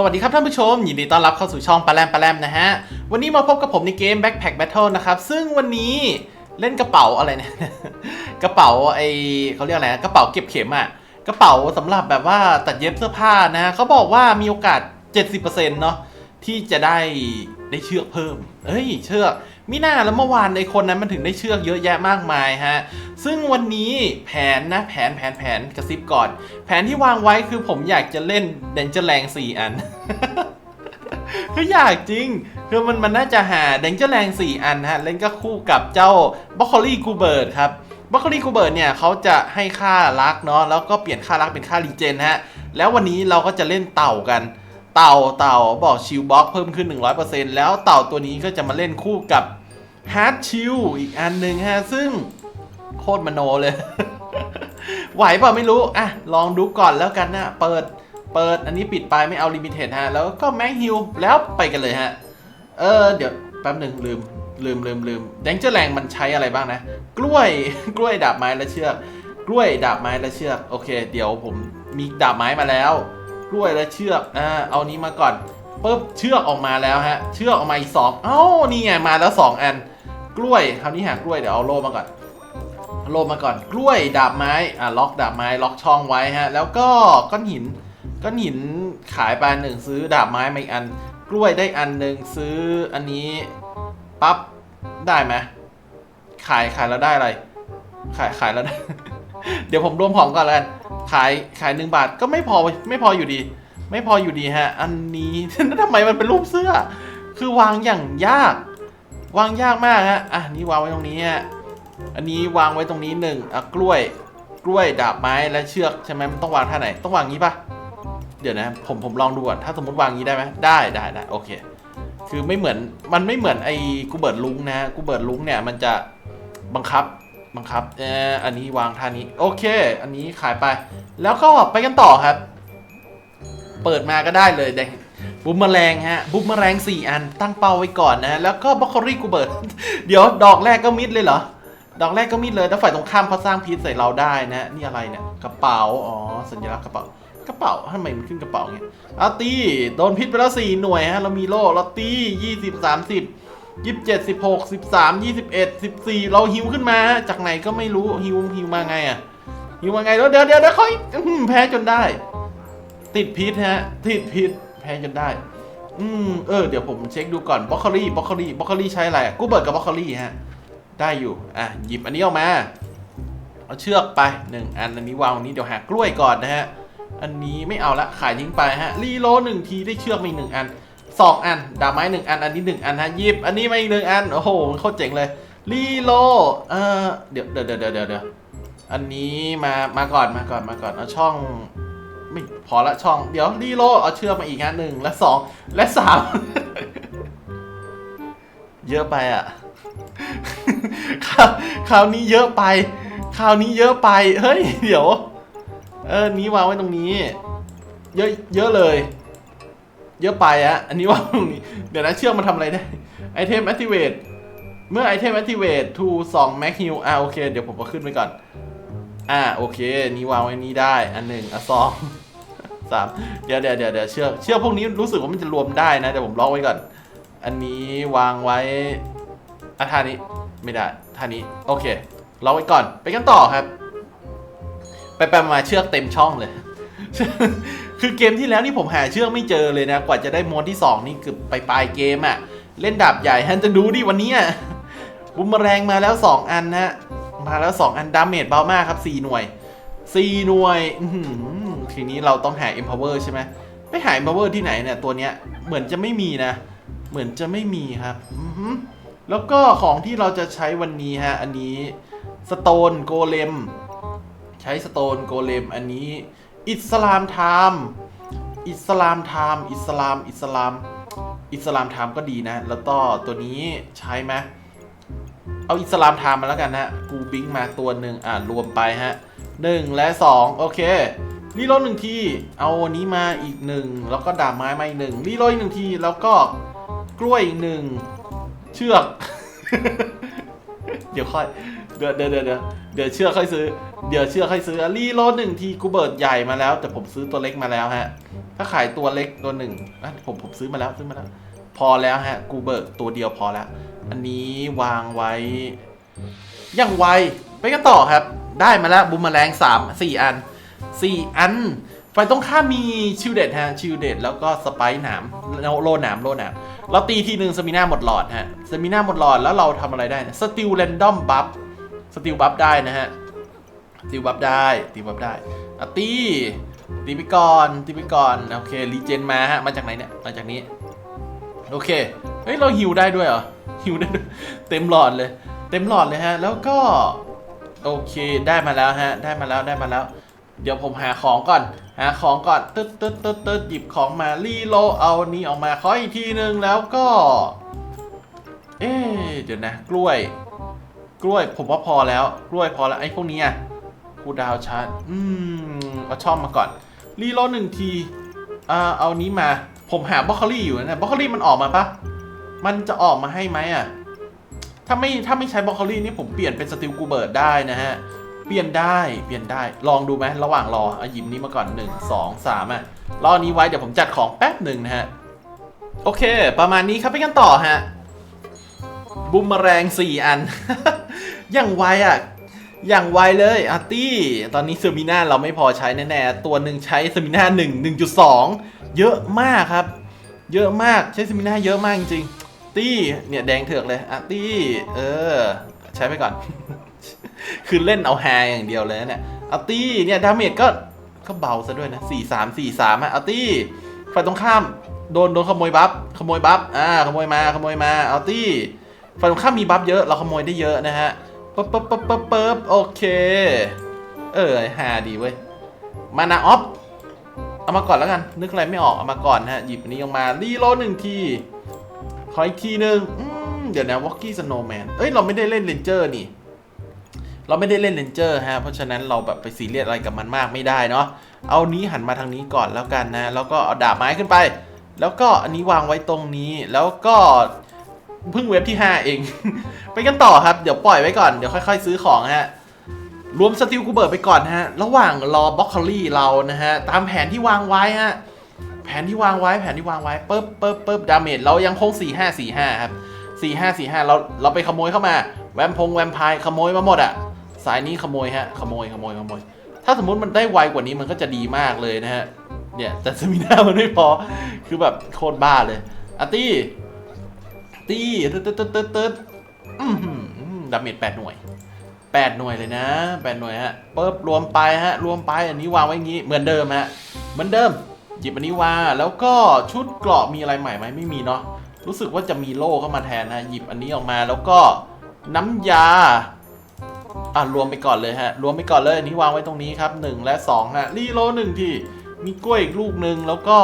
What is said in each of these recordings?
สวัสดีครับท่านผู้ชม ยินดีต้อนรับเข้าสู่ช่องปลาแรมปลาแรมนะฮะ วันนี้มาพบกับผมในเกม Backpack Battle นะครับ ซึ่งวันนี้เล่นกระเป๋าอะไรเนี่ยกระเป๋าไอเขาเรียกอะไรนะกระเป๋าเก็บเข็มอะกระเป๋าสำหรับแบบว่าตัดเย็บเสื้อผ้านะ เขาบอกว่ามีโอกาส 70%เนาะที่จะได้ได้เชือกเพิ่มเฮ้ย เชือก มิน่าแล้วเมื่อวานในคนนั้นมันถึงได้เชือกเยอะแยะมากมายฮะ ซึ่งวันนี้แผนนะแผนแผนแผนกระซิบก่อน แผนที่วางไว้คือผมอยากจะเล่นเดนเจอร์แรงสี่อันคืออยากจริง คือมันมันน่าจะหาเดนเจอร์แรง4อันฮะ เล่นก็คู่กับเจ้าบ r อกโคลี่กูเบิร์ดครับบ r อกโคลี่กูเบิร์ดเนี่ยเขาจะให้ค่ารักเนาะแล้วก็เปลี่ยนค่ารักเป็นค่ารีเจนฮะแล้ววันนี้เราก็จะเล่นเต่ากัน เต่าเต่าบอกชิลบ็อกเพิ่มขึ้น 100%แล้วเต่าตัวนี้ก็จะมาเล่นคู่กับฮาร์ดชิลอีกอันหนึ่งฮะ ซึ่งโคตรมโนเลย ไหวเปล่าไม่รู้ อะ ลองดูก่อนแล้วกันนะ เปิดเปิดอันนี้ปิดไปไม่เอาลิมิเต็ดฮะ แล้วก็แม็กฮิลแล้วไปกันเลยฮะ เออ เดี๋ยวแป๊บหนึ่งลืมลืมลืมลืมแดงเจอร์แรงมันใช้อะไรบ้างนะ กล้วยกล้วยดาบไม้และเชือก กล้วยดาบไม้และเชือก โอเค เดี๋ยวผมมีดาบไม้มาแล้ว กล้วยและเชือกอ่าเอานี้มาก่อนปุ๊บเชือกออกมาแล้วฮะ เชือกออกมาอีกสองเอ้านี่ไงมาแล้วสองอัน กล้วยคราวนี้หากล้วยเดี๋ยวเอาโล่มาก่อนโลมาก่อนกล้วยดาบไม้อะล็อกดาบไม้ล็อกช่องไว้ฮะ แล้วก็ก้อนหินก้อนหินขายไปหนึ่งซื้อดาบไม้มาอีกอัน กล้วยได้อันหนึ่งซื้ออันนี้ปั๊บได้ไหมขายขายแล้วได้อะไร ขายขายแล้วได้ เดี๋ยวผมรวมของก่อนแล้วกัน ขายขายหนึ่งบาทก็ไม่พอไม่พออยู่ดี ไม่พออยู่ดีฮะ อันนี้ทำไมมันเป็นรูปเสื้อ คือวางอย่างยาก วางยากมากฮะอะนี่วางไว้ตรงนี้ฮะอันนี้วางไว้ตรงนี้หนึ่งอะกล้วย กล้วยดาบไม้และเชือกใช่ไหมมันต้องวางท่าไหนต้องวางงี้ปะเดี๋ยวนะ ผมผมลองดูก่อนถ้าสมมติวางงี้ได้ไหมได้ได้ได้โอเค คือไม่เหมือนมันไม่เหมือนไอ้กูเบิร์ดลุงนะฮะกูเบิร์ดลุงเนี่ยมันจะบังคับ บังคับเอออันนี้วางท่านี้ โอเค อันนี้ขายไป แล้วก็ไปกันต่อครับ เปิดมาก็ได้เลยแดงบุมเมอแรงฮะ บุมเมอแรงสี่อัน ตั้งเป้าไว้ก่อนนะ แล้วก็บล็อรี่กูเบิร์ดเดี๋ยวดอกแรกก็มิดเลยเหรอ ดอกแรกก็มิดเลยแล้วฝ่ายตรงข้ามเขาสร้างพีซใส่เราได้นะ นี่อะไรเนี่ย กระเป๋า อ๋อ สัญลักษณ์กระเป๋ากระเป๋าทำไมมันขึ้นกระเป๋าเงี้ยอาตีโดนพิษไปแล้ว4หน่วยฮะ เรามีโล่ เราตี20 30 27 16 13 21 14เราฮิวขึ้นมาฮะจากไหนก็ไม่รู้ฮิวฮิวมาไงอะฮิวมาไงแล้วเดี๋ยวเดี๋ยวเดี๋ยวเขาอื้อหือแพ้จนได้ ติดพิษฮะ ติดพิษแพ้จนได้ อืมเออเดี๋ยวผมเช็คดูก่อนบล็อกโคลี่บล็อกโคลี่บล็อกโคลี่ใช้อะไรอะกูเบิร์ดกับบล็อกโคลี่ฮะ ได้อยู่ อะ หยิบอันนี้ออกมา เอาเชือกไปหนึ่งอันอันนี้วางตรงนี้เดี๋ยวหากล้วยก่อนนะฮะ อันนี้ไม่เอาละขายทิ้งไปฮะรีโลหนึ่งทีได้เชือกมาอีกหนึ่งอัน สองอัน ดาบไม้หนึ่งอัน อันนี้หนึ่งอันฮะยิบ อันนี้มาอีกหนึ่งอัน โอ้โหโคตรเจ๋งเลยรีโลเออเดี๋ยวเดี๋ยวเดี๋ยวเดี๋ยวเดี๋ยวอันนี้มา มาก่อน มาก่อน มาก่อน เอาช่อง ไม่พอละช่อง เดี๋ยวรีโลเอาเชือกมาอีกฮะหนึ่งและสองและสามเยอะไปอะคราวคราวนี้เยอะไป คราวนี้เยอะไป เฮ้ย เดี๋ยว เออ นี้วางไว้ตรงนี้ เยอะ เยอะเลย เยอะไปอะอันนี้วางตรงนี้เดี๋ยวนะเชือกมันทำอะไรได้ไอเทม activate เมื่อไอเทม activate to 2 max heal อ่าโอเค เดี๋ยวผมก็ขึ้นไปก่อน อ่าโอเค นี้วางไว้นี้ได้ อันหนึ่งอะสองสามเดี๋ยวเดี๋ยวเดี๋ยวเดี๋ยวเชือกเชือกพวกนี้รู้สึกว่ามันจะรวมได้นะเดี๋ยวผมล็อกไว้ก่อน อันนี้วางไว้อะท่านี้ไม่ได้ท่านี้โอเคเราไว้ก่อน ไปกันต่อครับ ไปไปมาเชือกเต็มช่องเลย คือเกมที่แล้วนี่ผมหาเชือกไม่เจอเลยนะ กว่าจะได้โหมดที่ 2 นี่คือไปปลายเกมอะเล่นดาบใหญ่ฮันจะดูดิวันนี้อะบุมแรงมาแล้ว 2 อันนะมาแล้ว 2 อันดาเมจเบามากครับ 4 หน่วย 4 หน่วยทีนี้เราต้องหา empower ใช่ไหมไปหา empower ที่ไหนเนี่ยตัวเนี้ยเหมือนจะไม่มีนะ เหมือนจะไม่มีครับแล้วก็ของที่เราจะใช้วันนี้ฮะ อันนี้สโตนโกเลม ใช้สโตนโกเลม อันนี้ อิสลามไทม์อิสลามไทม์อิสลาม อิสลาม อิสลามไทม์ก็ดีนะ แล้วก็ตัวนี้ใช้ไหมเอาอิสลามไทม์มาแล้วกันนะกูบิงมาตัวหนึ่งอ่ารวมไปฮะหนึ่งและสองโอเครีโหลดหนึ่งที เอาอันนี้มาอีกหนึ่งแล้วก็ดาบไม้มาอีกหนึ่งรีโหลดอีกหนึ่งทีแล้วก็กล้วยอีกหนึ่งเชือก เดี๋ยวค่อย เดี๋ยวเดี๋ยวเดี๋ยวเดี๋ยวเดี๋ยวเชื่อค่อยซื้อ เดี๋ยวเชื่อค่อยซื้อรีโหลดหนึ่งทีกูเบิร์ดใหญ่มาแล้ว แต่ผมซื้อตัวเล็กมาแล้วฮะ ถ้าขายตัวเล็กตัวหนึ่งอะผมผมซื้อมาแล้วซื้อมาแล้ว พอแล้วฮะ กูเบิร์ดตัวเดียวพอแล้ว อันนี้วางไว้ย่างไวไปกันต่อครับ ได้มาแล้วบูมแมลงสามสี่อันสี่อันไฟตรงข้ามมีชิลเดตฮะชิลเดตแล้วก็สไปร์หนามโลหนามโลหนามเราตีทีหนึ่งสมิน่าหมดหลอดฮะสมิน่าหมดหลอดแล้วเราทำอะไรได้สติลแรนดอมบัฟ ติลบัฟได้นะฮะสติลบัฟได้ตีบัฟได้อตีตีไปก่อนตีไปก่อนโอเครีเจนมาฮะมาจากไหนเนี่ยมาจากนี้โอเคเฮ้ยเราฮิวได้ด้วยเหรอฮิวได้เต็มหลอดเลย เต็มหลอดเลยฮะ แล้วก็โอเคได้มาแล้วฮะ ได้มาแล้วได้มาแล้ว เดี๋ยวผมหาของก่อน หาของก่อนตึ๊ดตึ๊ดตึ๊ดตึ๊ดหยิบของมารีโลเอานี้ออกมาขออีกทีนึงแล้วก็ เอ๊เดี๋ยวนะ กล้วย กล้วยผมว่าพอแล้ว กล้วยพอแล้วไอ้พวกนี้อะคูดาวชาร์จอืมเอาช่องมาก่อน รีโลหนึ่งทีอ่าเอานี้มา ผมหาบล็อกโคลี่อยู่นะบล็อกโคลี่มันออกมาปะมันจะออกมาให้ไหมอะ ถ้าไม่ถ้าไม่ใช้บล็อกโคลี่นี่ผมเปลี่ยนเป็นสติลกูเบิร์ดได้นะฮะ เปลี่ยนได้เปลี่ยนได้ลองดูไหมระหว่างรอเอาหยิบนี้มาก่อน 1 2 3อะรอนี้ไว้เดี๋ยวผมจัดของแป๊บหนึ่งนะฮะโอเค ประมาณนี้ครับไปกันต่อฮะบุมแมลง4 อัน อย่างไวอะ อย่างไวเลยอาร์ตี้ ตอนนี้เซอร์มิน่าเราไม่พอใช้แน่ๆ ตัวหนึ่งใช้เซอร์มิน่าหนึ่งหนึ่งจุดสองเยอะมากครับ เยอะมากใช้เซอร์มิน่าเยอะมากจริงๆ ตี้เนี่ยแดงเถือกเลยอาร์ตี้ เออ ใช้ไปก่อน คือเล่นเอาแฮอย่างเดียวเลยเนี่ยอาร์ตี้เนี่ยดาเมจก็ก็เบาซะด้วยนะสี่สามสี่สามอะอาร์ตี้ฝ่ายตรงข้ามโดนโดนขโมยบัฟขโมยบัฟอ่าขโมยมาขโมยมาอาร์ตี้ฝ่ายตรงข้ามมีบัฟเยอะเราขโมยได้เยอะนะฮะ ปึ๊บปึ๊บปึ๊บปึ๊บปึ๊บโอเค เออหาดีเว้ย มานาออฟ เอามาก่อนแล้วกัน นึกอะไรไม่ออก เอามาก่อนฮะ หยิบอันนี้ออกมา รีโหลหนึ่งที ขออีกทีหนึ่งเดี๋ยวนะวอกกี้สโนว์แมนเอ้ย เราไม่ได้เล่นเลนเจอร์นี่ เราไม่ได้เล่นเลนเจอร์ฮะ เพราะฉะนั้นเราแบบไปซีเรียสอะไรกับมันมากไม่ได้เนาะ เอานี้หันมาทางนี้ก่อนแล้วกันนะ แล้วก็เอาดาบไม้ขึ้นไป แล้วก็อันนี้วางไว้ตรงนี้ แล้วก็ เพิ่งเว็บที่ 5 เอง ไปกันต่อครับ เดี๋ยวปล่อยไว้ก่อน เดี๋ยวค่อย ๆ ซื้อของฮะ รวมสติลกูเบิร์ไปก่อนฮะ ระหว่างรอบล็อกโคลี่เรานะฮะ ตามแผนที่วางไว้ฮะ แผนที่วางไว้ แผนที่วางไว้ปึ๊บปึ๊บปึ๊บดาเมจเรายังคง 4 5 4 5 ครับ 4 5 4 5 เรา เราไปขโมยเข้ามา แวมพงแวมพร์ขโมยมาหมดอะสายนี้ขโมยฮะ ขโมย ขโมย ขโมย ถ้าสมมติมันได้ไวกว่านี้มันก็จะดีมากเลยนะฮะ เนี่ย แต่สมิน่ามันไม่พอ คือแบบโคตรบ้าเลยอาร์ตี้ ตีตึ๊ดตึ๊ดตึ๊ดตึ๊ดตึ๊ดดาเมจแปดหน่วยแปดหน่วยเลยนะแปดหน่วยฮะเปิบรวมไปฮะ รวมไปอันนี้วางไว้งี้เหมือนเดิมฮะ เหมือนเดิมหยิบอันนี้วางแล้วก็ชุดเกราะมีอะไรใหม่ไหมไม่มีเนาะรู้สึกว่าจะมีโล่เข้ามาแทนฮะหยิบอันนี้ออกมาแล้วก็น้ำยาอะรวมไปก่อนเลยฮะ รวมไปก่อนเลยอันนี้วางไว้ตรงนี้ครับหนึ่งและสองฮะรีโลหนึ่งที่มีกล้วยอีกลูกหนึ่งแล้วก็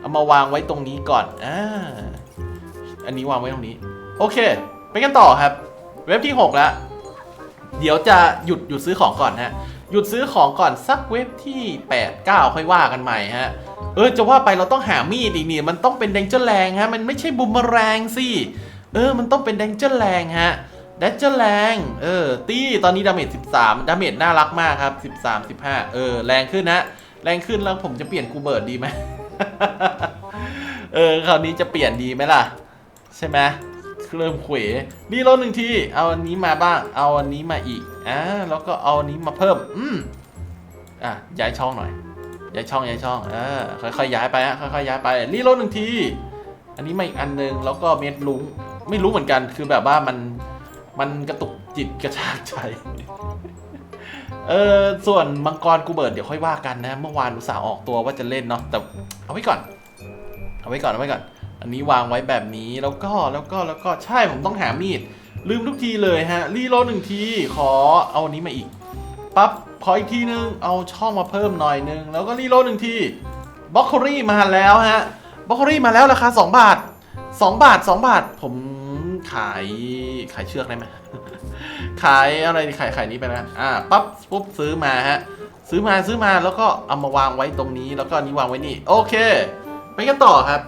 เอามาวางไว้ตรงนี้ก่อนอ่า อันนี้วางไว้ตรงนี้ โอเค ไปกันต่อครับ เว็บที่ 6 แล้ว เดี๋ยวจะหยุดหยุดซื้อของก่อนฮะ หยุดซื้อของก่อนสักเว็บที่ 8 9 ค่อยว่ากันใหม่ฮะ เออจะว่าไปเราต้องหามีดอีกนี่มันต้องเป็นแดงเจอร์แรงฮะ มันไม่ใช่บุมเมอแรงสิ เออ มันต้องเป็นแดงเจอร์แรงฮะแดงเจอร์แรง เออ ตี้ ตอนนี้ดาเมจ 13 ดาเมจน่ารักมากครับ 13 15 เออ แรงขึ้นนะ แรงขึ้นแล้วผมจะเปลี่ยนกูเบิร์ดดีไหม เออ คราวนี้จะเปลี่ยนดีไหมล่ะ ใช่ไหมเริ่มเขวนี่ลดหนึ่งที เอาอันนี้มาบ้าง เอาอันนี้มาอีกอ่าแล้วก็เอาอันนี้มาเพิ่ม อืมอะย้ายช่องหน่อยย้ายช่องย้ายช่องเออค่อยๆย้ายไปฮะค่อยๆย้ายไปรีโหลดหนึ่งที อันนี้มาอีกอันหนึงแล้วก็เม็ดลุงไม่รู้เหมือนกันคือแบบว่ามันมันกระตุกจิตกระชากใจเออส่วนมังกรกูเบิร์ดเดี๋ยวค่อยว่ากันนะ เมื่อวานอุตส่าห์ออกตัวว่าจะเล่นเนาะแต่เอาไว้ก่อน เอาไว้ก่อนเอาไว้ก่อน อันนี้วางไว้แบบนี้แล้วก็แล้วก็แล้วก็ใช่ผมต้องหามีด ลืมทุกทีเลยฮะรีโหลดหนึ่งทีขอเอาอันนี้มาอีกปั๊บขออีกทีนึงเอาช่องมาเพิ่มหน่อยนึงแล้วก็รีโหลดหนึ่งทีบล็อกโครี่มาแล้วฮะบล็อกโครี่มาแล้วราคา 2 บาท 2 บาท 2 บาท ผมขายขายเชือกได้ไหมขายอะไรขายขายนี้ไปแล้วอ่าปั๊บปุ๊บซื้อมาฮะซื้อมาซื้อมาแล้วก็เอามาวางไว้ตรงนี้ แล้วก็นนี้วางไว้นี่ โอเค ไปกันต่อครับ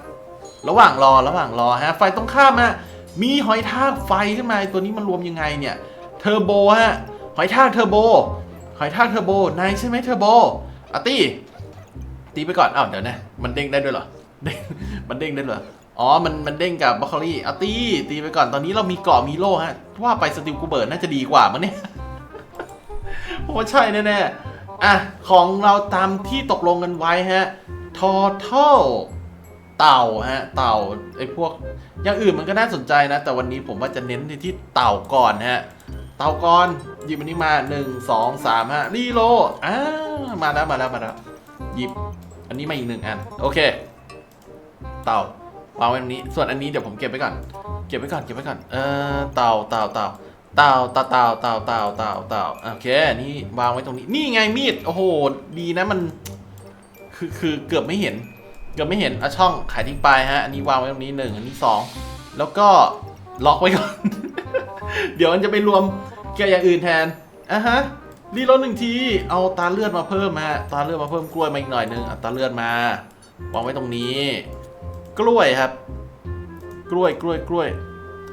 ระหว่างรอระหว่างรอฮะไฟตรงข้ามฮะมีหอยทากไฟขึ้นมาตัวนี้มันรวมยังไงเนี่ยเทอร์โบฮะหอยทากเทอร์โบหอยทากเทอร์โบนายใช่ไหมเทอร์โบอาตี้ตีไปก่อนอ้าวเดี๋ยวนะมันเด้งได้ด้วยเหรอเด้งมันเด้งได้เหรออ๋อมันมันเด้งกับบล็อกโคลี่อาตี้ตีไปก่อนตอนนี้เรามีเกาะมีโล่ฮะว่าไปสติลกูเบิร์ดน่าจะดีกว่ามั้งเนี่ยผมว่าใช่แน่ๆอะ ของเราตามที่ตกลงกันไว้ฮะ total เต่าฮะ เต่าไอ้พวกอย่างอื่นมันก็น่าสนใจนะ แต่วันนี้ผมว่าจะเน้นในที่เต่าก่อนฮะ เต่าก่อนหยิบอันนี้มา1 2 3ฮะรีโลอ่ามาแล้วมาแล้วมาแล้วหยิบ อันนี้มาอีกหนึ่งอัน โอเค เต่าวางไว้ตรงนี้ ส่วนอันนี้เดี๋ยวผมเก็บไว้ก่อน เก็บไว้ก่อนเก็บไว้ก่อน เออเต่าเต่าเต่าเต่าเต่าเต่าเต่าเต่าเต่าเต่าโอเค นี่วางไว้ตรงนี้ นี่ไงมีด โอ้โห ดีนะมัน คือคือเกือบไม่เห็น เกือบไม่เห็นอะช่องขายทิ้งไปฮะ อันนี้วางไว้ตรงนี้หนึ่งอันนี้สองแล้วก็ล็อกไว้ก่อน เดี๋ยวมันจะไปรวมเกี่ยวอย่างอื่นแทนอะฮะรีโหลดหนึ่งที เอาตาเลือดมาเพิ่มฮะ ตาเลือดมาเพิ่มกล้วยมาอีกหน่อยหนึงอะตาเลือดมาวางไว้ตรงนี้ กล้วยครับ กล้วยกล้วยกล้วย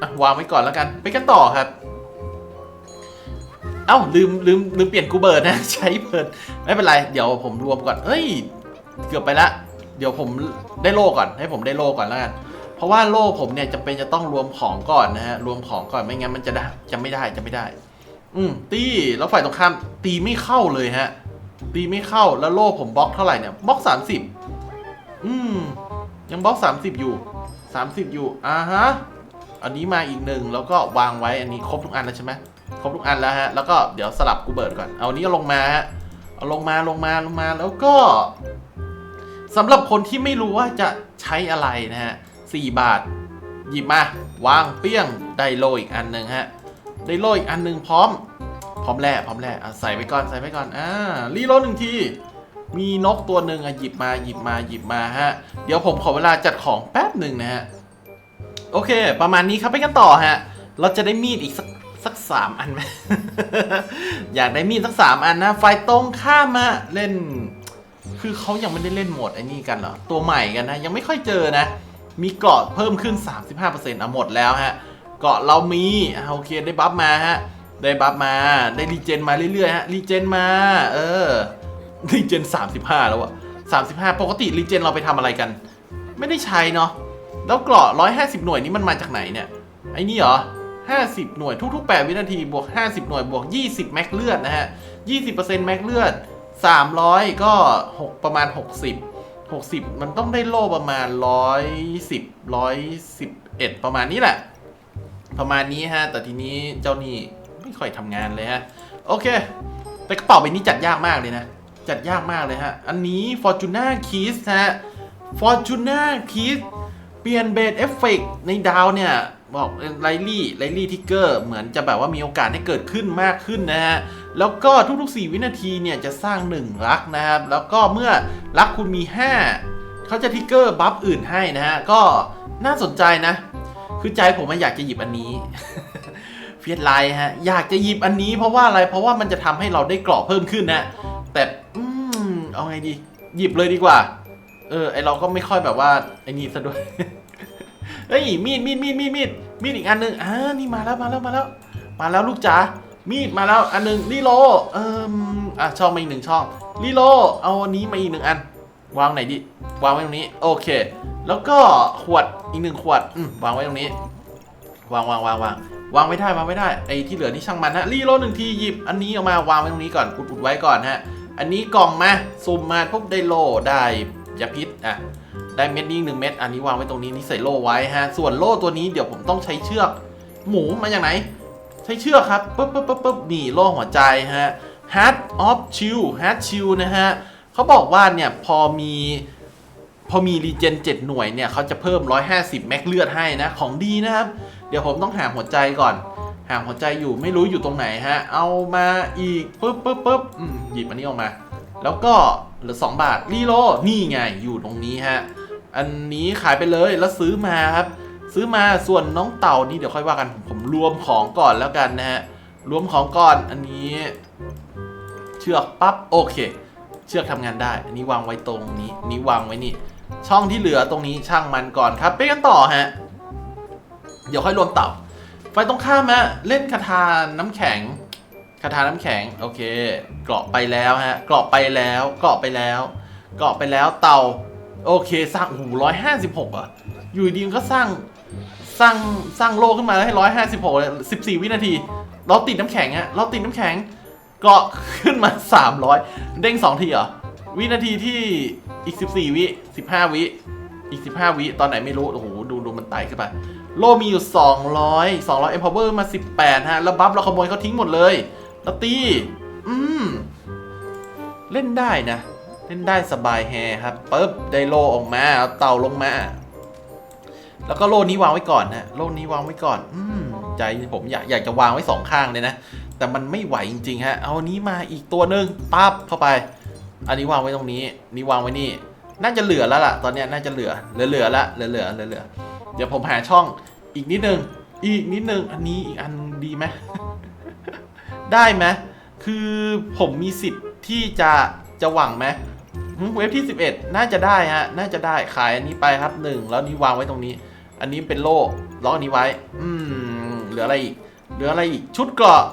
อะวางไว้ก่อนแล้วกัน ไปกันต่อครับ เอ้าลืมลืมลืมเปลี่ยนกูเบิร์ดนะ ใช้เบิร์ดไม่เป็นไร เดี๋ยวผมรวมก่อน เอ้ย เกือบไปละ เดี๋ยวผมได้โล่ก่อน ให้ผมได้โล่ก่อนแล้วกันเพราะว่าโล่ผมเนี่ยจำเป็นจะต้องรวมของก่อนนะฮะรวมของก่อนไม่งั้นมันจะได้จะไม่ได้จะไม่ได้ อืมตีแล้วฝ่ายตรงข้ามตีไม่เข้าเลยฮะ ตีไม่เข้าแล้วโล่ผมบล็อกเท่าไหร่เนี่ยบล็อกสามสิบอืมยังบล็อกสามสิบอยู่สามสิบอยู่อ่าฮะอันนี้มาอีกหนึ่งแล้วก็วางไว้อันนี้ครบทุกอันแล้วใช่ไหมครบทุกอันแล้วฮะ แล้วก็เดี๋ยวสลับกูเบิร์ดก่อน เอาอันนี้ลงมาฮะ เอาลงมาลงมาลงมา แล้วก็ สำหรับคนที่ไม่รู้ว่าจะใช้อะไรนะฮะสี่บาท หยิบมาวางเปี้ยงได้โลอีกอันหนึ่งฮะได้โลอีกอันหนึ่งพร้อม พร้อมแร่พร้อมแร่อะใส่ไว้ก่อนใส่ไว้ก่อนอ่ารีโหลดหนึ่งทีมีนกตัวหนึ่งอะหยิบมาหยิบมาหยิบมาฮะ เดี๋ยวผมขอเวลาจัดของแป๊บหนึ่งนะฮะ โอเค ประมาณนี้ครับไปกันต่อฮะ เราจะได้มีดอีกสักสักสามอันไหม อยากได้มีดสักสามอันนะ ไฟตรงข้ามมาเล่น คือเขายังไม่ได้เล่นโหมดไอ้นี่กันเหรอ ตัวใหม่กันนะ ยังไม่ค่อยเจอนะ มีเกาะเพิ่มขึ้น 35%อะหมดแล้วฮะ เกาะเรามีอะโอเคได้บัฟมาฮะ ได้บัฟมา ได้รีเจนมาเรื่อยๆฮะ รีเจนมา เออ รีเจน 35 แล้วอะ35 ปกติรีเจนเราไปทำอะไรกัน ไม่ได้ใช้เนาะ แล้วเกาะ 150 หน่วยนี้มันมาจากไหนเนี่ย ไอ้นี่เหรอ50 หน่วยทุกๆ 8 วินาที บวก 50 หน่วย บวก 20 แม็กเลือดนะฮะ 20%แม็กเลือด 300 ก็6ประมาณ 60 60 มันต้องได้โล่ประมาณ 110 111 ประมาณนี้แหละ ประมาณนี้ฮะ แต่ทีนี้เจ้านี่ไม่ค่อยทำงานเลยฮะ โอเค แต่กระเป๋าใบนี้จัดยากมากเลยนะ จัดยากมากเลยฮะ อันนี้ Fortuna Keys ฮะ Fortuna Keys เปลี่ยนเบสเอฟเฟกในดาวเนี่ย บอกไลลี่ไลลี่ทิกเกอร์เหมือนจะแบบว่ามีโอกาสให้เกิดขึ้นมากขึ้นนะฮะ แล้วก็ทุก ๆ 4 วินาทีเนี่ยจะสร้าง 1 ลักนะครับ แล้วก็เมื่อลักคุณมี 5 เขาจะทิกเกอร์บัฟอื่นให้นะฮะ ก็น่าสนใจนะ คือใจผมอะอยากจะหยิบอันนี้ เฟียสไลท์ฮะ อยากจะหยิบอันนี้เพราะว่าอะไร เพราะว่ามันจะทำให้เราได้กราะเพิ่มขึ้นนะ แต่อืมเอาไงดี หยิบเลยดีกว่า เออไอเราก็ไม่ค่อยแบบว่าไอ้นี่ซะด้วย เฮ้ยมีดมีดมีดมีดมีดมีดอีกอันหนึ่งอ่านี่มาแล้วมาแล้วมาแล้ว มาแล้วลูกจ๋า มีดมาแล้วอันหนึ่งรีโลเอ่มอะช่องมาอีกหนึ่งช่องรีโลเอาอันนี้มาอีกหนึ่งอัน วางไหนดิวางไว้ตรงนี้โอเค แล้วก็ขวดอีกหนึ่งขวดวางไว้ตรงนี้ วางวางวางวางวางไม่ได้วางไม่ได้ไอ้ที่เหลือนี่ช่างมันฮะรีโลหนึ่งทีหยิบอันนี้ออกมาวางไว้ตรงนี้ก่อนอุดอุดไว้ก่อนฮะอันนี้กล่องมาซุ่มมาปุ๊บได้โลได้ยาพิษอะได้เม็ดนี้หนึ่งเม็ดอันนี้วางไว้ตรงนี้นี่ใส่โลไว้ฮะส่วนโลตัวนี้เดี๋ยวผมต้องใช้เชือก หมูมาจากไหน ช้เชือกครับปุ๊บปุ๊บปุ๊บปุ๊บนี่โล่หัวใจฮะ Hat of Chill Hat Chill นะฮะเขาบอกว่าเนี่ยพอมีพอมีรีเจน7หน่วยเนี่ยเขาจะเพิ่ม 150 แม็กเลือดให้นะ ของดีนะครับ เดี๋ยวผมต้องหาหัวใจก่อน หาหัวใจอยู่ไม่รู้อยู่ตรงไหนฮะ เอามาอีกปุ๊บปุ๊บปุ๊บอืมหยิบอันนี้ออกมา แล้วก็เหลือ 2 บาทรีโลนี่ไงอยู่ตรงนี้ฮะ อันนี้ขายไปเลยแล้วซื้อมาครับ ซื้อมาส่วนน้องเต่านี่เดี๋ยวค่อยว่ากัน ผมรวมของก่อนแล้วกันนะฮะรวมของก่อนอันนี้ เชือกปั๊บโอเค เชือกทำงานได้ อันนี้วางไว้ตรงนี้นี้วางไว้นี่ ช่องที่เหลือตรงนี้ช่างมันก่อนครับไปกันต่อฮะเดี๋ยวค่อยรวมเต่าไฟตรงข้ามฮะเล่นคาถาน้ำแข็งคาถาน้ำแข็งโอเค เกาะไปแล้วฮะเกาะไปแล้วเกาะไปแล้วเกาะไปแล้วเต่าโอเคสร้างโอ้โหร้อยห้าสิบหกอะอยู่ดีก็สร้าง สร้างสร้างโลกขึ้นมาให้ร้อยห้าสิบหกสิบสี่วินาที เราติดน้ำแข็งฮะเราติดน้ำแข็งเกราะขึ้นมาสามร้อยเด้งสองทีเหรอ วินาทีที่อีกสิบสี่วิสิบห้าวิ อีก15วิ ตอนไหนไม่รู้ โอ้โห ดูดูมันไต่ขึ้นไป โลมีอยู่200 200 empower มพา18ฮะ แล้วบัฟเราขโมยเขาทิ้งหมดเลยแล้วตี อืม เล่นได้นะ เล่นได้สบายแฮครับปึ๊บ ได้โลออกมาเอาเต่าลงมา แล้วก็โลนี้วางไว้ก่อนนะโลนี้วางไว้ก่อน อืมใจผมอยากอยากจะวางไว้สองข้างเลยนะ แต่มันไม่ไหวจริงๆฮะ เอาอันนี้มาอีกตัวหนึ่งปั๊บเข้าไป อันนี้วางไว้ตรงนี้ นี่วางไว้นี่ น่าจะเหลือแล้วล่ะ ตอนนี้น่าจะเหลือ เหลือเหลือละ เหลือเหลือเหลือเหลือเดี๋ยวผมหาช่องอีกนิดนึง อีกนิดนึง อันนี้อีกอันดีไหม ได้ไหมคือผมมีสิทธิ์ที่จะจะหวังไหมเว็บที่ 11 น่าจะได้ฮะ น่าจะได้ขายอันนี้ไปครับหนึ่งแล้วนี้วางไว้ตรงนี้ อันนี้เป็นโล่ล็อกอันนี้ไว้ อืมเหลืออะไรอีก เหลืออะไรอีก ชุดเกราะ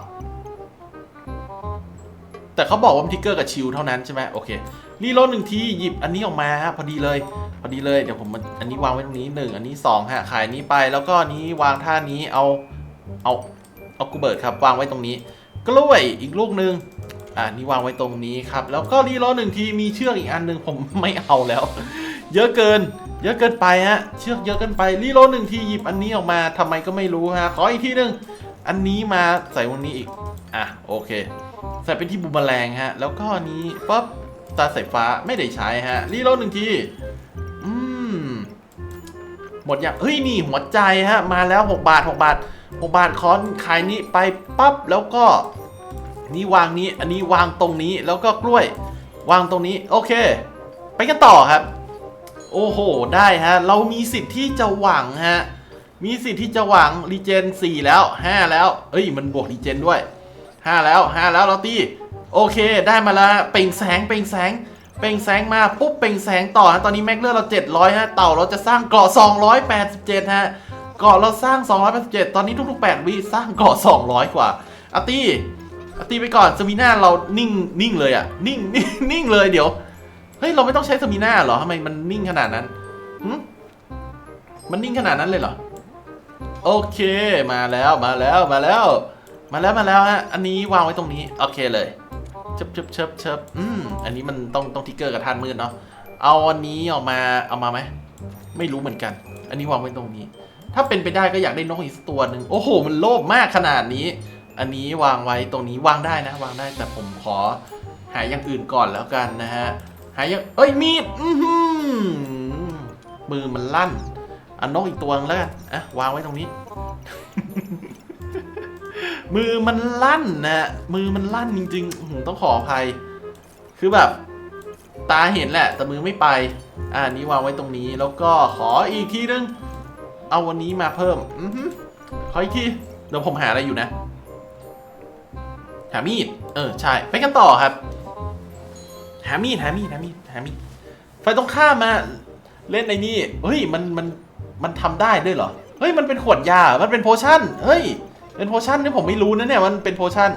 แต่เขาบอกว่ามันทิกเกอร์กับชิลเท่านั้นใช่ไหมโอเค รีโหลดหนึ่งทีหยิบอันนี้ออกมาฮะพอดีเลย พอดีเลย เดี๋ยวผมมันอันนี้วางไว้ตรงนี้หนึ่งอันนี้สองฮะ ขายนี้ไป แล้วก็นนี้วางท่านี้ เอา เอา เอากูเบิร์ดครับ วางไว้ตรงนี้ กล้วยอีกลูกหนึ่งอ่านี่วางไว้ตรงนี้ครับ แล้วก็รีโหลดหนึ่งที มีเชือกอีกอันหนึ่งผมไม่เอาแล้ว เยอะเกิน เยอะเกินไปฮะ เชือกเยอะเกินไป รีโลหนึ่งทีหยิบอันนี้ออกมาทำไมก็ไม่รู้ฮะ ขออีกทีหนึ่งอันนี้มาใส่วันนี้อีก อะโอเค ใส่เป็นที่บูมแมลงฮะ แล้วก็อันนี้ปั๊บตาสายฟ้าไม่ได้ใช้ฮะ รีโลหนึ่งที อืม หมดอย่างเฮ้ยนี่หัวใจฮะ มาแล้ว 6 บาท 6 บาท 6 บาทคอนขายนี้ไปปั๊บแล้วก็นี่วางนี้ อันนี้วางตรงนี้แล้วก็กล้วยวางตรงนี้ โอเค ไปกันต่อครับ โอ้โห ได้ฮะ เรามีสิทธิ์ที่จะหวังฮะ มีสิทธิ์ที่จะหวังรีเจน 4 แล้ว 5 แล้ว เอ้ย มันบวกรีเจนด้วยห้าแล้วห้าแล้วเราตีโอเค ได้มาแล้วเป่งแสง เป่งแสง เป่งแสงมา ปุ๊บ เป่งแสงต่อฮะตอนนี้แม็กเลือดเรา 700 ฮะ เต่าเราจะสร้างเกราะ 287 ฮะ เกราะเราสร้าง 287 ตอนนี้ทุกๆ 8 วิสร้างเกราะ 200 กว่าอาร์ตี้อาร์ตี้ไปก่อนสมีน่าเรานิ่งนิ่งเลยอะนิ่งนิ่งนิ่งเลยเดี๋ยว เฮ้ย เราไม่ต้องใช้สมีน่าเหรอทำไมมันนิ่งขนาดนั้นหึมันนิ่งขนาดนั้นเลยเหรอ โอเค มาแล้วมาแล้วมาแล้ว มาแล้วมาแล้วฮะ อันนี้วางไว้ตรงนี้ โอเคเลยเชิบเชิบเชิบเชิบอืม อันนี้มันต้องต้องทิกเกอร์กับท่านมืดเนาะ เอาอันนี้ออกมาเอามาไหม ไม่รู้เหมือนกัน อันนี้วางไว้ตรงนี้ ถ้าเป็นไปได้ก็อยากได้นกอีกสักตัวหนึ่งโอ้โห มันโลภมากขนาดนี้ อันนี้วางไว้ตรงนี้วางได้นะ วางได้แต่ผมขอหาอย่างอื่นก่อนแล้วกันนะฮะ หาอย่างเอ้ยมีดอือหือมือมันลั่นอานกอีกตัวนึงแล้วกันอะวางไว้ตรงนี้ มือมันลั่นนะมือมันลั่นจริงๆต้องขออภัย คือแบบ ตาเห็นแหละ แต่มือไม่ไป อ่านี้วางไว้ตรงนี้แล้วก็ขออีกทีนึง เอาวันนี้มาเพิ่ม อือหือขออีกทีเดี๋ยวผมหาอะไรอยู่นะ หามีด เออ ใช่ ไปกันต่อครับ หามีดหามีดหามีดหามีดไฟตรงข้ามมาเล่นในนี่เฮ้ยมันมันมันทำได้ด้วยเหรอเฮ้ยมันเป็นขวดยา มันเป็นโพชั่นเฮ้ยเป็นโพชั่นนี่ผมไม่รู้นะเนี่ยมันเป็นโพชั่น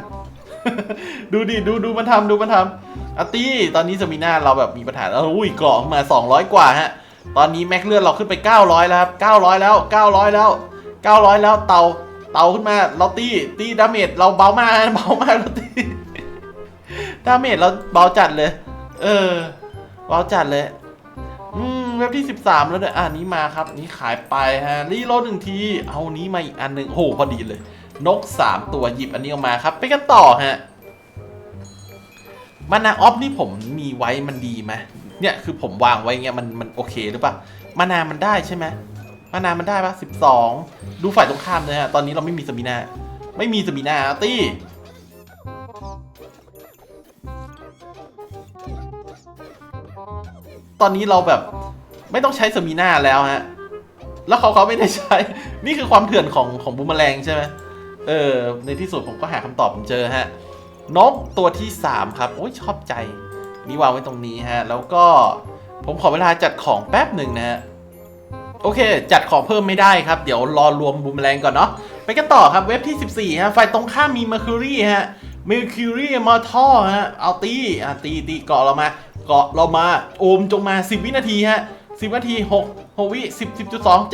ดูดิดูดูมันทำดูมันทำอาร์ตี้ตอนนี้สมีนาเราแบบมีปัญหาแล้วอุ้ยกราะมา 200 กว่าฮะตอนนี้แม็กเลือดเราขึ้นไป 900 แล้วครับ900 แล้ว 900 แล้ว 900 แล้วเตาเตาขึ้นมาเราตีตีดาเมจเราเบามากเบามากเราตีดาเมจเราเบาจัดเลย เออเบาจัดเลยอืมเว็บที่ 13 แล้วเนี่ยอ่านี้มาครับ นี้ขายไปฮะรีโหลดหนึ่งที เอานี้มาอีกอันหนึ่งโอ้โหพอดีเลย นก 3 ตัวหยิบอันนี้ออกมาครับ ไปกันต่อฮะมานาออฟนี่ผมมีไว้มันดีไหมเนี่ยคือผมวางไว้เงี้ยมันมันโอเคหรือเปล่ามานามันได้ใช่ไหมมานามันได้ปะ12ดูฝ่ายตรงข้ามเลยฮะตอนนี้เราไม่มีสมินาไม่มีสมินาอาร์ตี้ ตอนนี้เราแบบไม่ต้องใช้สมีนาแล้วฮะ แล้วเขาเขาไม่ได้ใช้ นี่คือความเถื่อนของของบูมแมลงใช่ไหมเออ ในที่สุดผมก็หาคำตอบผมเจอฮะ นกตัวที่ 3 ครับโอ้ยชอบใจ นี่วางไว้ตรงนี้ฮะ แล้วก็ผมขอเวลาจัดของแป๊บหนึ่งนะฮะ โอเค จัดของเพิ่มไม่ได้ครับ เดี๋ยวรอรวมบูมแมลงก่อนเนาะ ไปกันต่อครับเว็บที่ 14 ฮะ ฝ่ายตรงข้ามมี Mercury ฮะ Mercury มาท่อฮะ เอาตีอะตีตีเกาะเรามา เกาะเรามาโอมจงมา 10 วินาทีฮะ10 นาที 6 6 วิ 10 10.2 7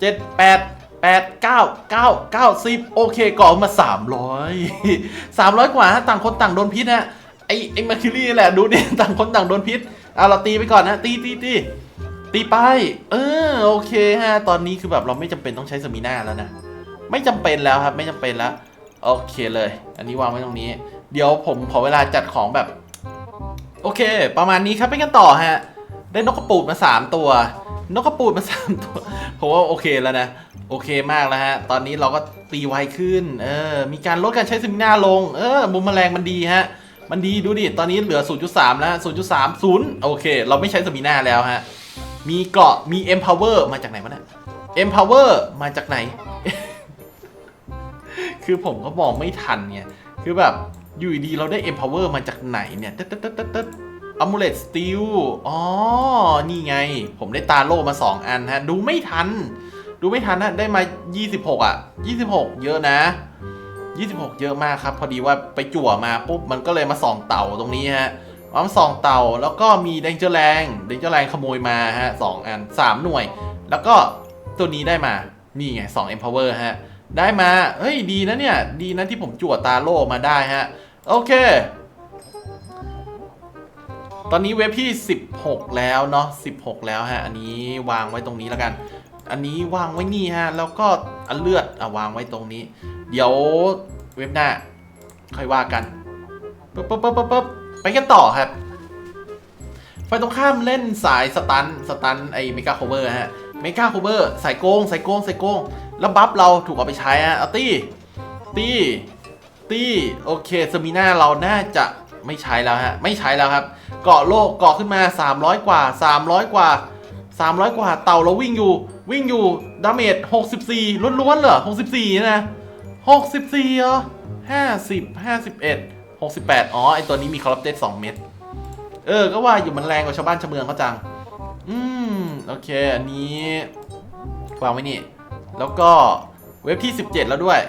7 8 8 9 9 9 10 โอเคเกาะมา 300 300 กว่าต่างคนต่างโดนพิษฮะไอ้ไอ้ Mercury แหละดูดิต่างคนต่างโดนพิษเอาเราตีไปก่อนนะ ตีตีตีตีไป เออโอเคฮะ ตอนนี้คือแบบเราไม่จำเป็นต้องใช้สมิน่าแล้วนะ ไม่จำเป็นแล้วครับ ไม่จำเป็นแล้ว โอเคเลย อันนี้วางไว้ตรงนี้ เดี๋ยวผมขอเวลาจัดของแบบ โอเค ประมาณนี้ครับไปกันต่อฮะ ได้นกกระปูดมา 3 ตัว นกกระปูดมา 3 ตัว ผมว่าโอเคแล้วนะ โอเคมากแล้วฮะ ตอนนี้เราก็ตีไวขึ้น เออ มีการลดการใช้สมิน่าลง เออมุมแมลงมันดีฮะ มันดีดูดิ ตอนนี้เหลือ 0.3 แล้ว 0.30 โอเค เราไม่ใช้สมิน่าแล้วฮะ มีเกราะ มี empower มาจากไหนวะเนี่ย empower มาจากไหน คือผมก็มองไม่ทันเนี่ยคือแบบ อยู่ดีเราได้ empower มาจากไหนเนี่ยตึ๊ดตึ๊ดตึ๊ดตึ๊ดตึ๊ด amulet steel อ๋อ นี่ไง ผมได้ตาโล่มา 2 อันฮะ ดูไม่ทัน ดูไม่ทันนะได้มา 26 อะ 26 เยอะนะ 26 เยอะมากครับ พอดีว่าไปจั่วมาปุ๊บ มันก็เลยมาส่องเต่าตรงนี้ฮะมาส่องเต่าแล้วก็มีแดงเจอร์แรงแดงเจอร์แรงขโมยมาฮะสองอัน 3 หน่วย แล้วก็ตัวนี้ได้มา นี่ไง2 empower ฮะ ได้มา เฮ้ย ดีนะเนี่ย ดีนะที่ผมจั่วตาโล่มาได้ฮะ โอเค ตอนนี้เว็บที่ 16 แล้วเนาะ 16 แล้วฮะ อันนี้วางไว้ตรงนี้แล้วกัน อันนี้วางไว้นี่ฮะ แล้วก็อันเลือดอะวางไว้ตรงนี้ เดี๋ยวเว็บหน้า ค่อยว่ากันปึ๊บปึ๊บปึ๊บปึ๊บปึ๊บไปกันต่อครับไฟตรงข้ามเล่นสายสตัน สตันไอเมกาโคเวอร์ฮะ เมกาโคเวอร์สายโกงสายโกงสายโกง แล้วบัฟเราถูกเอาไปใช้ฮะเอาตีตี ตี้โอเคสมิน่าเราน่าจะไม่ใช้แล้วฮะ ไม่ใช้แล้วครับ เกาะโลกเกาะขึ้นมา 300 กว่า 300 กว่า 300 กว่า เต่าเราวิ่งอยู่ วิ่งอยู่ ดาเมจ 64ล้วนๆเหรอ 64 นะ 64เหรอ50 51 68 อ๋อ ไอตัวนี้มีคอร์รัปเต2เม็ด เออ ก็ว่าอยู่มันแรงกว่าชาวบ้านชาวเมืองเขาจัง อืม โอเค อันนี้วางไว้นี่ แล้วก็เว็บที่ 17 แล้วด้วย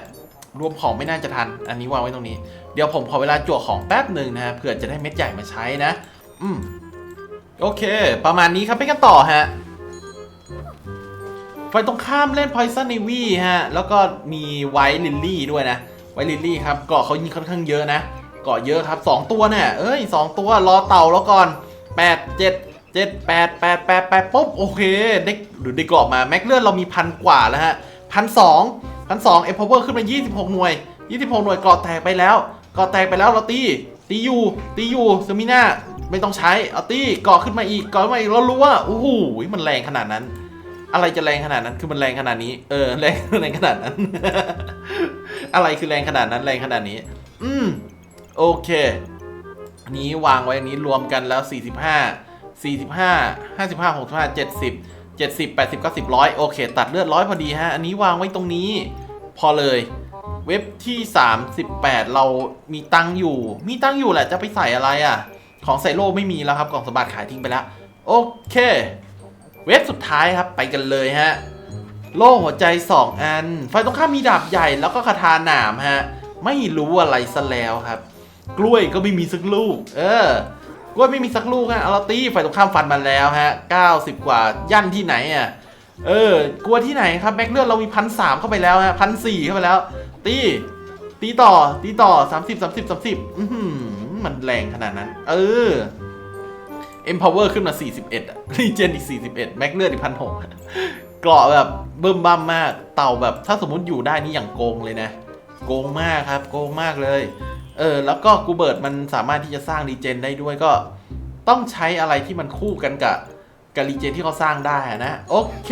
รวมของไม่น่าจะทัน อันนี้วางไว้ตรงนี้ เดี๋ยวผมขอเวลาจั่วของแป๊บหนึ่งนะฮะ เผื่อจะได้เม็ดใหญ่มาใช้นะ อืม โอเค ประมาณนี้ครับไปกันต่อฮะไฟตรงข้ามเล่น Poison Navy ฮะ แล้วก็มีไวท์ลิลลี่ด้วยนะ ไวท์ลิลลี่ครับ เกาะเขายิงค่อนข้างเยอะนะ เกาะเยอะครับ 2 ตัวเนี่ย เอ้ย 2 ตัว รอเต่าแล้วก่อน 8 7 7 8 8 8 8ปุ๊บ โอเค ได้หรือได้เกาะมา แม็กเลือดเรามีพันกว่าแล้วฮะพันสอง พันสองเอพาวเวอร์ขึ้นมา26 หน่วย 26 หน่วยเกาะแตกไปแล้วเกาะแตกไปแล้วเราตี ตีอยู่ ตีอยู่ซมิน่าไม่ต้องใช้เอาตีเกาะขึ้นมาอีกเกาะขึ้นมาอีกเรารู้ว่าโอ้โหมันแรงขนาดนั้น อะไรจะแรงขนาดนั้นคือมันแรงขนาดนี้ เออแรงแรงขนาดนั้น อะไรคือแรงขนาดนั้นแรงขนาดนี้ อืมโอเคนนี้วางไว้อันนี้รวมกันแล้ว 45 45 55 65 70 70 80 90 100 โอเค ตัดเลือดร้อยพอดีฮะ อันนี้วางไว้ตรงนี้ พอเลย เว็บที่ 38 เรามีตังอยู่ มีตังอยู่แหละจะไปใส่อะไรอะ ของใส่โล่ไม่มีแล้วครับกล่องสมบัติขายทิ้งไปแล้ว โอเค เว็บสุดท้ายครับไปกันเลยฮะ โล่หัวใจ 2 อันไฟตรงข้ามมีดาบใหญ่แล้วก็คาถาหนามฮะ ไม่รู้อะไรซะแล้วครับ กล้วยก็ไม่มีสักลูก เออ กล้วยไม่มีสักลูกฮะเอาเราตีไฟตรงข้ามฟันมาแล้วฮะ 90 กว่ายันที่ไหนอะเออกลัวที่ไหนครับแม็กเลือดเรามีพันสามเข้าไปแล้วฮะพันสี่เข้าไปแล้ว ตีตีต่อตีต่อ 30 30 30อือหือมันแรงขนาดนั้น เออ Empower ขึ้นมา 41อะรีเจนอีก 41 แม็กเลือดอีกพันหกเกราะแบบเบิ่มบ้ามมาก เต่าแบบถ้าสมมติอยู่ได้นี่อย่างโกงเลยนะ โกงมากครับ โกงมากเลย เออแล้วก็กูเบิร์ดมันสามารถที่จะสร้างรีเจนได้ด้วยก็ต้องใช้อะไรที่มันคู่กันกับกับรีเจนที่เขาสร้างได้นะ โอเค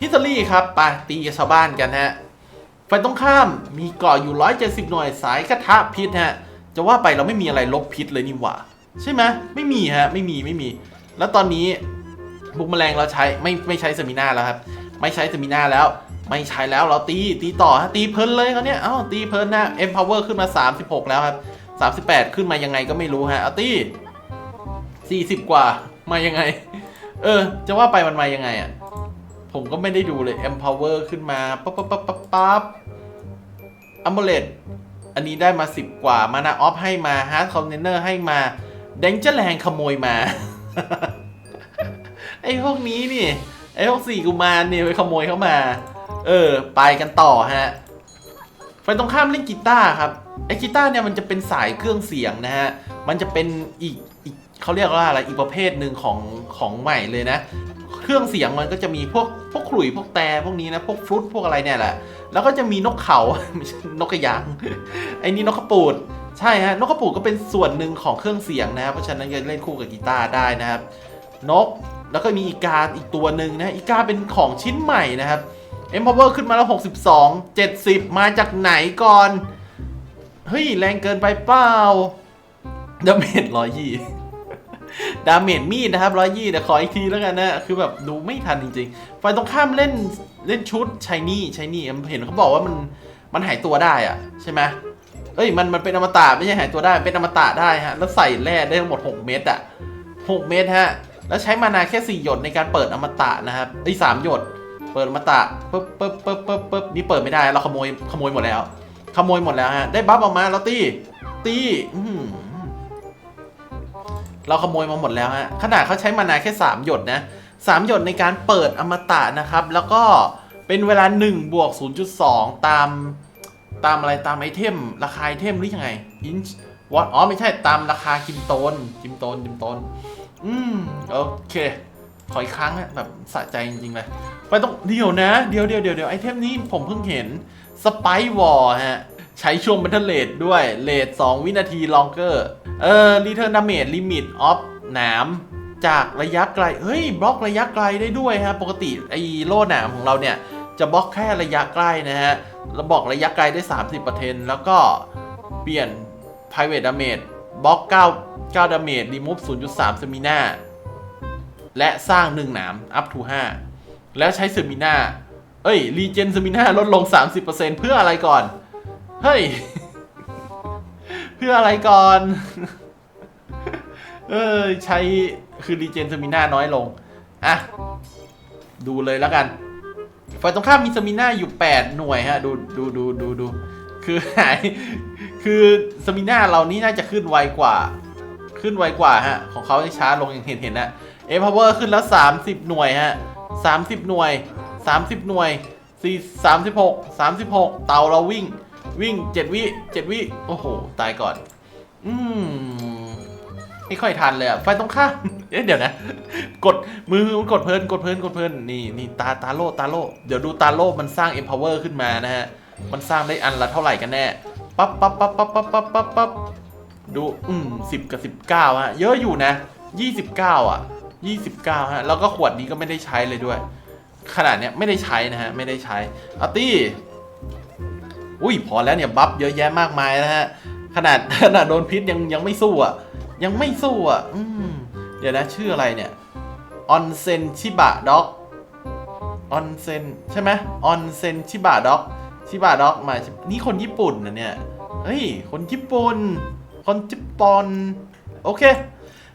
ฮิสตอรี่ครับไปตีชาวบ้านกันฮะไฟตรงข้ามมีเกาะอยู่ 170 หน่วยสายกระทะพิษฮะ จะว่าไปเราไม่มีอะไรลบพิษเลยนี่หว่า ใช่ไหมไม่มีฮะ ไม่มีไม่มี แล้วตอนนี้บุกแมลงเราใช้ไม่ไม่ใช้สมิน่าแล้วครับ ไม่ใช้สมิน่าแล้ว ไม่ใช้แล้วเราตีตีต่อฮะตีเพลินเลยเขาเนี่ยเอ้าตีเพลินนะ empower ขึ้นมา 36 แล้วครับ 38 ขึ้นมายังไงก็ไม่รู้ฮะเอาตี 40 กว่ามายังไง เออ จะว่าไปมันมายังไงอะผมก็ไม่ได้ดูเลย empower ขึ้นมาปั๊บปั๊บปั๊บปั๊บปั๊บอัมเบเลตอันนี้ได้มา 10 กว่ามานาออฟให้มาฮาร์ดคอนเทนเนอร์ให้มาแดงเจอร์แรงขโมยมา ไอ้พวกนี้นี่ไอ้พวกสี่กุมารเนี่ยไปขโมยเข้ามา เออ ไปกันต่อฮะไฟตรงข้ามเล่นกีตาร์ครับไอ้กีตาร์เนี่ยมันจะเป็นสายเครื่องเสียงนะฮะ มันจะเป็นอีกอีกเขาเรียกว่าอะไรอีกประเภทหนึ่งของของใหม่เลยนะ เครื่องเสียงมันก็จะมีพวกพวกขลุ่ยพวกแต่พวกนี้นะพวกฟลุตพวกอะไรเนี่ยแหละ แล้วก็จะมีนกเขาไม่ใช่นกกระยางไอ้นี่นกกระปูดใช่ฮะนกกระปูดก็เป็นส่วนหนึ่งของเครื่องเสียงนะครับเพราะฉะนั้นจะเล่นคู่กับกีตาร์ได้นะครับ นกแล้วก็มีอีกาอีกตัวหนึ่งนะอีกาเป็นของชิ้นใหม่นะครับ เอ็มพาวเวอร์ขึ้นมาแล้ว 62 70 มาจากไหนก่อน เฮ้ย แรงเกินไปเปล่าดาเมจร้อยยี่ดาเมจมีดนะครับร้อยยี่แต่ขออีกทีแล้วกันนะ คือแบบดูไม่ทันจริงๆไฟตรงข้ามเล่นเล่นชุดชายนี่ชายนี่เห็นเขาบอกว่ามันมันหายตัวได้อะใช่ไหมเอ้ยมันมันเป็นอมตะไม่ใช่หายตัวได้เป็นอมตะได้ฮะแล้วใส่แร่ได้ทั้งหมด 6 เม็ดอะ6เม็ดฮะแล้วใช้มานาแค่ 4 หยดในการเปิดอมตะนะครับไอ้สามหยด เปิดอมตะปึ๊บปึ๊บปึ๊บปึ๊บปึ๊บนี่เปิดไม่ได้เราขโมยขโมยหมดแล้ว ขโมยหมดแล้วฮะได้บัฟออกมาแล้วตีตีเราขโมยมาหมดแล้วฮะขนาดเขาใช้มานาแค่ 3 หยดนะ3หยดในการเปิดอมตะนะครับ แล้วก็เป็นเวลา1บวก0.2 ตามตามอะไรตามไอเทม ราคาไอเทมหรือยังไงอินช์วอตอ๋อไม่ใช่ตามราคากิมโตนกิมโตนกิมโตนอืมโอเคขออีกครั้งอะแบบสะใจจริงๆเลย ไปต้องเดี๋ยวนะ เดี๋ยวเดี๋ยวเดี๋ยวเดี๋ยวไอเทมนี้ผมเพิ่งเห็นสไปวอร์ฮะ ใช้ช่วง b บ t เ e เล e ด้วยเลท2วินาที longer เออ return damage limit of หนามจากระยะไกล เฮ้ย บล็อกระยะไกลได้ด้วยฮะ ปกติไอ้โล่หนามของเราเนี่ย จะบล็อกแค่ระยะใกล้นะฮะแล้วบอกระยะไกลได้ 30%แล้วก็เปลี่ยน private damage บล็อก 9 9 damage remove 0.3 stamina และสร้าง 1 หนาม up to 5 แล้วใช้เซมิน่าเอ้ยรีเจนเซมิน่าลดลง 30%เพื่ออะไรก่อน เฮ้ย เพื่ออะไรก่อน เออใช้คือรีเจนเซมิน่าน้อยลง อะ ดูเลยแล้วกันฝ่ายตรงข้ามมีสมิน่าอยู่ 8 หน่วยฮะ ดูดูดูดูดูคือหาย คือสมิน่าเรานี่น่าจะขึ้นไวกว่า ขึ้นไวกว่าฮะ ของเขาช้าลงอย่างเห็นเห็นนะเอพาวเวอร์ขึ้นแล้ว 30 หน่วยฮะ 30 หน่วย 30 หน่วย4 36 36 เต่าเราวิ่ง วิ่ง 7 วิ 7 วิ โอ้โห ตายก่อน อืม ไม่ค่อยทันเลยอะไฟตรงข้ามเอ๊ะเดี๋ยวนะ กดมือกดเพลิน กดเพลิน กดเพลิน นี่นี่ตาตาโลตาโล เดี๋ยวดูตาโลมันสร้าง empower ขึ้นมานะฮะ มันสร้างได้อันละเท่าไหร่กันแน่ ปั๊บปั๊บปั๊บปั๊บปั๊บปั๊บปั๊บปั๊บดู อืมสิบกับสิบเก้าฮะ เยอะอยู่นะยี่สิบเก้าอะ ยี่สิบเก้าฮะแล้วก็ขวดนี้ก็ไม่ได้ใช้เลยด้วย ขนาดเนี้ยไม่ได้ใช้นะฮะ ไม่ได้ใช้อาร์ตี้อุ้ยพอแล้วเนี่ยบัฟเยอะแยะมากมายนะฮะ ขนาดขนาดโดนพิษยังยังไม่สู้อะ ยังไม่สู้อะ อืม เดี๋ยวนะชื่ออะไรเนี่ยออนเซนชิบะด็อกออนเซนใช่ไหมออนเซนชิบะด็อกชิบะด็อกมา นี่คนญี่ปุ่นนะเนี่ย เฮ้ย คนญี่ปุ่น คนญี่ปุ่น โอเค